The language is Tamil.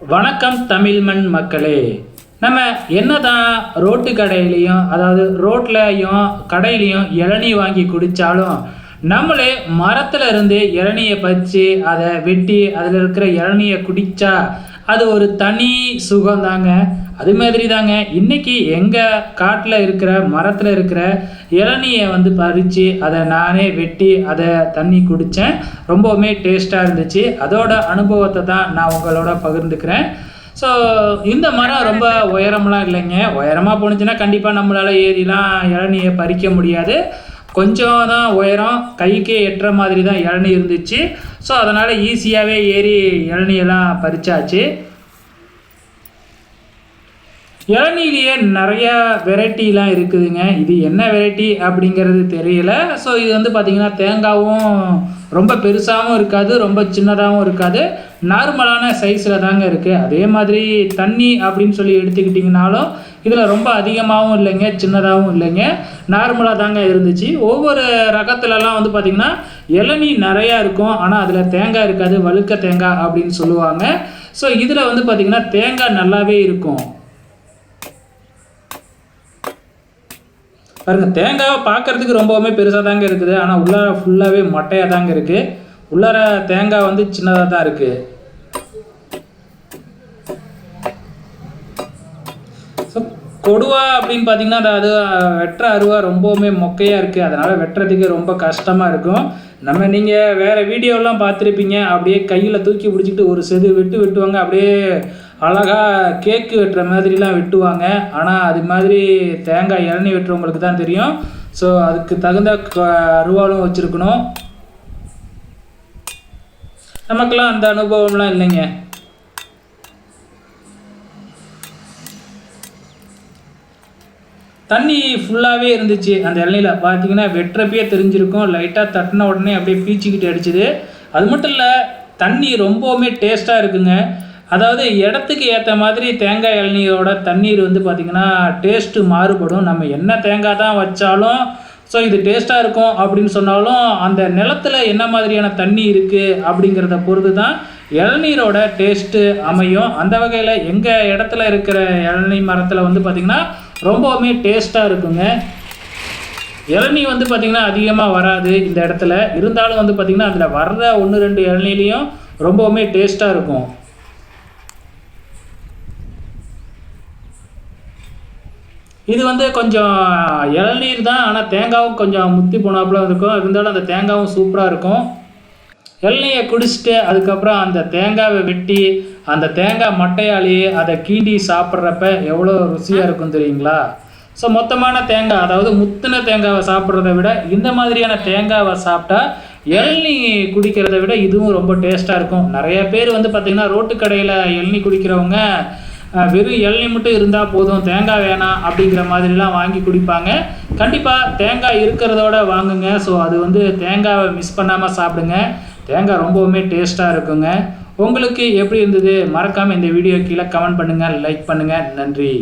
வணக்கம் தமிழ்மண் மக்களே. நம்ம என்னதான் ரோட்டு கடையிலையும் அதாவது ரோட்லையும் கடையிலையும் இளநீ வாங்கி குடித்தாலும் நம்மளே மரத்துல இருந்து இளநியை பறித்து அதை வெட்டி அதில் இருக்கிற இளநியை குடித்தா அது ஒரு தனி சுகம் தாங்க அது மாதிரி தாங்க இன்றைக்கி எங்கள் காட்டில் இருக்கிற மரத்தில் இருக்கிற இளநியை வந்து பறித்து அதை நானே வெட்டி அதை தண்ணி குடித்தேன் ரொம்பவுமே டேஸ்ட்டாக இருந்துச்சு. அதோட அனுபவத்தை தான் நான் உங்களோட பகிர்ந்துக்கிறேன். ஸோ இந்த மரம் ரொம்ப உயரம்லாம் இல்லைங்க. உயரமாக போணுச்சுன்னா கண்டிப்பாக நம்மளால் ஏறிலாம் இளநியை பறிக்க முடியாது. கொஞ்சம் தான் உயரம் கைக்கே எட்டுற மாதிரி தான் இளநீ இருந்துச்சு. ஸோ அதனால் ஈஸியாகவே ஏறி இளநியெல்லாம் பறிச்சாச்சு. இளநீலேயே நிறைய வெரைட்டிலாம் இருக்குதுங்க. இது என்ன வெரைட்டி அப்படிங்கிறது தெரியல. ஸோ இது வந்து பார்த்திங்கன்னா தேங்காவும் ரொம்ப பெருசாகவும் இருக்காது ரொம்ப சின்னதாகவும் இருக்காது. நார்மலான சைஸில் தாங்க இருக்குது அதே மாதிரி தண்ணி அப்படின்னு சொல்லி எடுத்துக்கிட்டிங்கனாலும் இதில் ரொம்ப அதிகமாகவும் இல்லைங்க சின்னதாகவும் இல்லைங்க. நார்மலாக தாங்க இருந்துச்சு. ஒவ்வொரு ரகத்துலலாம் வந்து பார்த்திங்கன்னா இளநீ நிறையா இருக்கும். ஆனால் அதில் தேங்காய் இருக்காது வழுக்க தேங்காய் அப்படின்னு சொல்லுவாங்க. ஸோ இதில் வந்து பார்த்திங்கன்னா தேங்காய் நல்லாவே இருக்கும். பாருங்க தேங்காவை பார்க்கறதுக்கு ரொம்பவுமே பெருசாக தாங்க இருக்குது. ஆனால் உள்ளார ஃபுல்லாகவே மொட்டையாக தாங்க இருக்குது உள்ளார தேங்காய் வந்து சின்னதாக தான் இருக்குது ஸோ கொடுவா அப்படின்னு பார்த்தீங்கன்னா அது அது வெட்டுற அருவா ரொம்பவுமே மொக்கையாக இருக்குது அதனால் வெட்டுறதுக்கு ரொம்ப கஷ்டமாக இருக்கும். நம்ம நீங்கள் வேறு வீடியோலாம் பார்த்துருப்பீங்க. அப்படியே கையில் தூக்கி பிடிச்சிட்டு ஒரு செது வெட்டு வெட்டுவாங்க. அப்படியே அழகாக கேக்கு வெட்டுற மாதிரிலாம் வெட்டுவாங்க. ஆனால் அது மாதிரி தேங்காய் இளநி வெட்டுறவங்களுக்கு தான் தெரியும். ஸோ அதுக்கு தகுந்த அருவாலும் வச்சுருக்கணும். நமக்கெல்லாம் அந்த அனுபவம்லாம் இல்லைங்க. தண்ணி ஃபுல்லாகவே இருந்துச்சு. அந்த இளநியில் பார்த்தீங்கன்னா வெட்டுறப்பையே தெரிஞ்சிருக்கும். லைட்டாக தட்டின உடனே அப்படியே பீச்சிக்கிட்டு அடிச்சுது. அது மட்டும் இல்லை தண்ணி ரொம்பவுமே டேஸ்ட்டாக இருக்குங்க. அதாவது இடத்துக்கு ஏற்ற மாதிரி தேங்காய் இளநியோட தண்ணீர் வந்து பார்த்திங்கன்னா டேஸ்ட்டு மாறுபடும். நம்ம என்ன தேங்காய் தான் வச்சாலும் ஸோ இது டேஸ்ட்டாக இருக்கும் அப்படின்னு சொன்னாலும் அந்த நிலத்துல என்ன மாதிரியான தண்ணி இருக்குது அப்படிங்கிறத பொறுத்து தான் இளநீரோட டேஸ்ட்டு அமையும். அந்த வகையில் எங்கள் இடத்துல இருக்கிற இளநீ மரத்தில் வந்து பார்த்திங்கன்னா ரொம்பவுமே டேஸ்ட்டாக இருக்குங்க. இளநீ வந்து பார்த்திங்கன்னா அதிகமாக வராது இந்த இடத்துல. இருந்தாலும் வந்து பார்த்திங்கன்னா அதில் வர்ற ஒன்று ரெண்டு இளநீலையும் ரொம்பவுமே டேஸ்ட்டாக இருக்கும். இது வந்து கொஞ்சம் இளநீர் தான் ஆனால் தேங்காவும் கொஞ்சம் முத்தி போனாப்புல இருக்கும். இருந்தாலும் அந்த தேங்காவும் சூப்பராக இருக்கும். இளநீயை குடிச்சிட்டு அதுக்கப்புறம் அந்த தேங்காவை வெட்டி அந்த தேங்காய் மட்டையாலேயே அதை கீண்டி சாப்பிட்றப்ப எவ்வளோ ருசியாக இருக்கும் தெரியுங்களா? ஸோ மொத்தமான தேங்காய் அதாவது முத்தின தேங்காவை சாப்பிட்றத விட இந்த மாதிரியான தேங்காவை சாப்பிட்டா இளநீ குடிக்கிறத விட இதுவும் ரொம்ப டேஸ்ட்டாக இருக்கும். நிறைய பேர் வந்து பார்த்திங்கன்னா ரோட்டு கடையில் இளநீ குடிக்கிறவங்க வெறும் இளநீ மட்டும் இருந்தால் போதும் தேங்காய் வேணாம் அப்படிங்கிற மாதிரிலாம் வாங்கி குடிப்பாங்க. கண்டிப்பாக தேங்காய் இருக்கிறதோட வாங்குங்க. ஸோ அது வந்து தேங்காவை மிஸ் பண்ணாமல் சாப்பிடுங்க. தேங்காய் ரொம்பவுமே டேஸ்ட்டாக இருக்குங்க. உங்களுக்கு எப்படி இருந்தது? மறக்காமல் இந்த வீடியோ கீழே கமெண்ட் பண்ணுங்கள் லைக் பண்ணுங்கள் நன்றி.